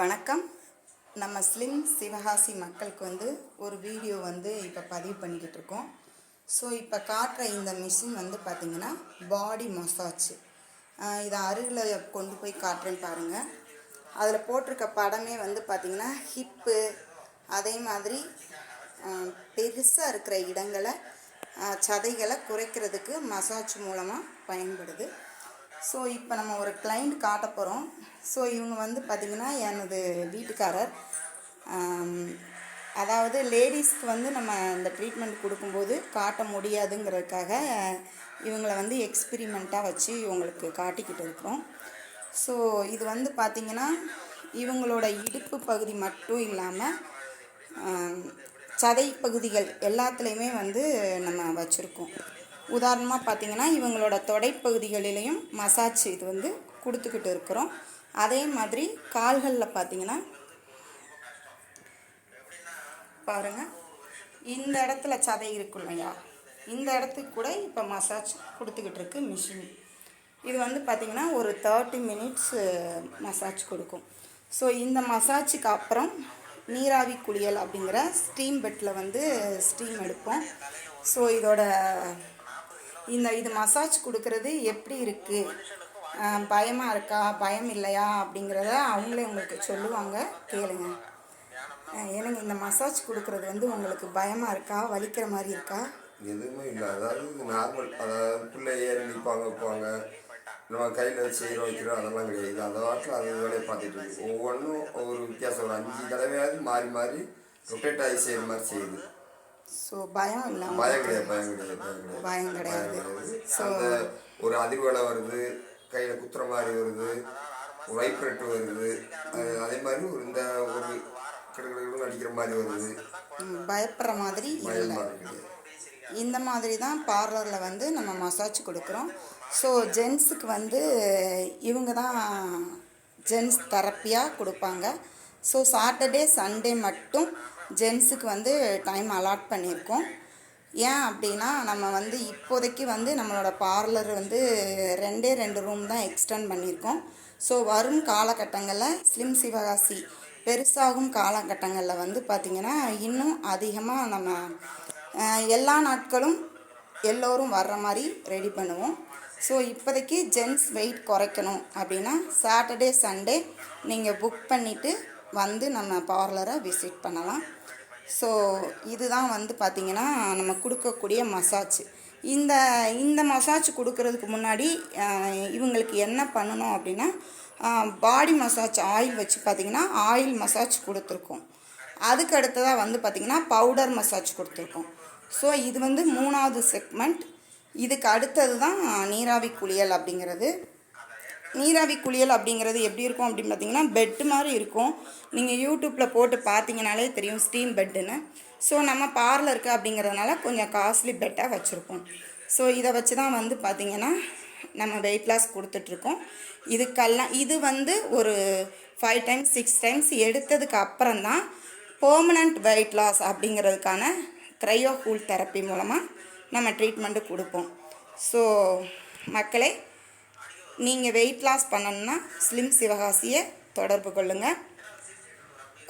வணக்கம். நம்ம ஸ்லிம் சிவகாசி மக்களுக்கு வந்து ஒரு வீடியோ வந்து இப்போ பதிவு பண்ணிக்கிட்டு இருக்கோம். ஸோ இப்போ காட்டுற இந்த மிஷின் வந்து பார்த்திங்கன்னா பாடி மசாஜ் இதை அருகில் கொண்டு போய் காட்டுறேன்னு பாருங்கள் அதில் போட்டிருக்க படமே வந்து பார்த்திங்கன்னா ஹிப்பு அதே மாதிரி பெருசாக இருக்கிற இடங்களை சதைகளை குறைக்கிறதுக்கு மசாஜ் மூலமாக பயன்படுது. ஸோ இப்போ நம்ம ஒரு கிளைண்ட் காட்ட போகிறோம் ஸோ இவங்க வந்து பார்த்திங்கன்னா எனது வீட்டுக்காரர். அதாவது லேடிஸ்க்கு வந்து நம்ம இந்த ட்ரீட்மெண்ட் கொடுக்கும்போது காட்ட முடியாதுங்கிறதுக்காக இவங்களை வந்து எக்ஸ்பிரிமெண்ட்டாக வச்சு இவங்களுக்கு காட்டிக்கிட்டு இருக்கிறோம். ஸோ இது வந்து பார்த்திங்கன்னா இவங்களோட இடுப்பு பகுதி மட்டும் இல்லாமல் சதை பகுதிகள் எல்லாத்துலேயுமே வந்து நம்ம வச்சுருக்கோம். உதாரணமாக பார்த்தீங்கன்னா இவங்களோட தொடைப்பகுதிகளிலையும் மசாஜ் இது வந்து கொடுத்துக்கிட்டு இருக்கிறோம். அதே மாதிரி கால்களில் பார்த்தீங்கன்னா பாருங்கள் இந்த இடத்துல சதை இருக்கும் இல்லையா? இந்த இடத்துக்கு கூட இப்போ மசாஜ் கொடுத்துக்கிட்டு இருக்கு மிஷின் இது வந்து பார்த்திங்கன்னா ஒரு தேர்ட்டி மினிட்ஸ் மசாஜ் கொடுக்கும். ஸோ இந்த மசாஜுக்கு அப்புறம் நீராவி குளியல் அப்படிங்கிற ஸ்டீம் பெட்டில் வந்து ஸ்டீம் எடுப்போம். ஸோ இதோட இந்த இது மசாஜ் கொடுக்கறது எப்படி இருக்குது பயமாக இருக்கா? பயம் இல்லையா? அப்படிங்கிறத அவங்களே உங்களுக்கு சொல்லுவாங்க. கேளுங்க. ஏன்னா எனக்கு இந்த மசாஜ் கொடுக்கறது வந்து உங்களுக்கு பயமாக இருக்கா? வலிக்கிற மாதிரி இருக்கா? எதுவுமே இல்லை. அதாவது இது நார்மல் அதாவது பிள்ளை ஏறி நிற்பாங்க வைப்பாங்க. நம்ம கையில் செய்கிறோம் வைக்கிறோம் அதெல்லாம் கிடையாது. அந்த வாட்டில் அது வேலையை பார்த்துட்டு இருக்கு ஒவ்வொன்றும் ஒவ்வொரு வித்தியாசம். ஒரு அஞ்சு தடவையாவது மாறி மாறி ரொட்டேட் ஆகி செய்கிற மாதிரி செய்யுது. ஸோ பயம் இல்லாமல் பயம் கிடையாது பயம் கிடையாது பயம் ஸோ ஒரு அதிர்வலை வருது கையில் குத்துற மாதிரி வருது வைப்ரேட் வருது. அது- மாதிரி ஒரு இந்த ஒரு கிடக்கிட அடிக்கிற மாதிரி வருது. பயப்படுற மாதிரி இல்லை. இந்த மாதிரி தான் பார்லரில் வந்து நம்ம மசாஜ் கொடுக்குறோம். ஸோ ஜென்ஸுக்கு வந்து இவங்க தான் ஜென்ஸ் தெரப்பியாக கொடுப்பாங்க. ஸோ சாட்டர்டே சண்டே மட்டும் ஜென்ஸுக்கு வந்து டைம் அலாட் பண்ணியிருக்கோம். ஏன் அப்படின்னா நம்ம வந்து இப்போதைக்கு வந்து நம்மளோட பார்லர் வந்து ரெண்டே ரெண்டு ரூம் தான் எக்ஸ்டெண்ட் பண்ணியிருக்கோம். ஸோ வரும் காலகட்டங்களில் ஸ்லிம் சிவகாசி பெருசாகும் காலகட்டங்களில் வந்து பார்த்திங்கன்னா இன்னும் அதிகமாக நம்ம எல்லா நாட்களும் எல்லோரும் வர்ற மாதிரி ரெடி பண்ணுவோம். ஸோ இப்போதைக்கு ஜென்ஸ் வெயிட் குறைக்கணும் அப்படின்னா சாட்டர்டே சண்டே நீங்கள் புக் பண்ணிவிட்டு வந்து நம்ம பார்லரை விசிட் பண்ணலாம். ஸோ இதுதான் வந்து பார்த்திங்கன்னா நம்ம கொடுக்கக்கூடிய மசாஜ் இந்த இந்த மசாஜ் கொடுக்கறதுக்கு முன்னாடி இவங்களுக்கு என்ன பண்ணணும் அப்படின்னா பாடி மசாஜ் ஆயில் வச்சு பார்த்திங்கன்னா ஆயில் மசாஜ் கொடுத்துருக்கோம். அதுக்கு அடுத்ததாக வந்து பார்த்திங்கன்னா பவுடர் மசாஜ் கொடுத்துருக்கோம். ஸோ இது வந்து மூணாவது செக்மெண்ட் இதுக்கு அடுத்தது தான் நீராவி குளியல் அப்படிங்கிறது. நீராவி குளியல் அப்படிங்கிறது எப்படி இருக்கும் அப்படின்னு பார்த்தீங்கன்னா பெட்டு மாதிரி இருக்கும். நீங்கள் யூடியூப்பில் போட்டு பார்த்தீங்கனாலே தெரியும் ஸ்டீம் பெட்டுன்னு ஸோ நம்ம பார்லருக்கு அப்படிங்கிறதுனால கொஞ்சம் காஸ்ட்லி பெட்டாக வச்சுருக்கோம் ஸோ இதை வச்சு தான் வந்து பார்த்திங்கன்னா நம்ம வெயிட் லாஸ் கொடுத்துட்ருக்கோம். இதுக்கெல்லாம் இது வந்து ஒரு ஃபைவ் டைம்ஸ் சிக்ஸ் டைம்ஸ் எடுத்ததுக்கு அப்புறம் தான் பெர்மனண்ட் வெயிட் லாஸ் அப்படிங்கிறதுக்கான க்ரையோ கூல் தெரப்பி மூலமாக நம்ம ட்ரீட்மெண்ட்டு கொடுப்போம். ஸோ மக்களே நீங்கள் வெயிட் லாஸ் பண்ணணும்னா ஸ்லிம் சிவகாசியை தொடர்பு கொள்ளுங்கள்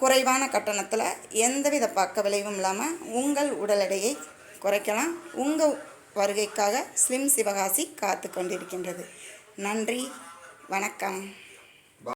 குறைவான கட்டணத்தில் எந்தவித பக்க விளைவும் இல்லாமல் உங்கள் உடல் எடையை குறைக்கலாம். உங்கள் வருகைக்காக ஸ்லிம் சிவகாசி காத்து கொண்டிருக்கின்றது. நன்றி. வணக்கம்.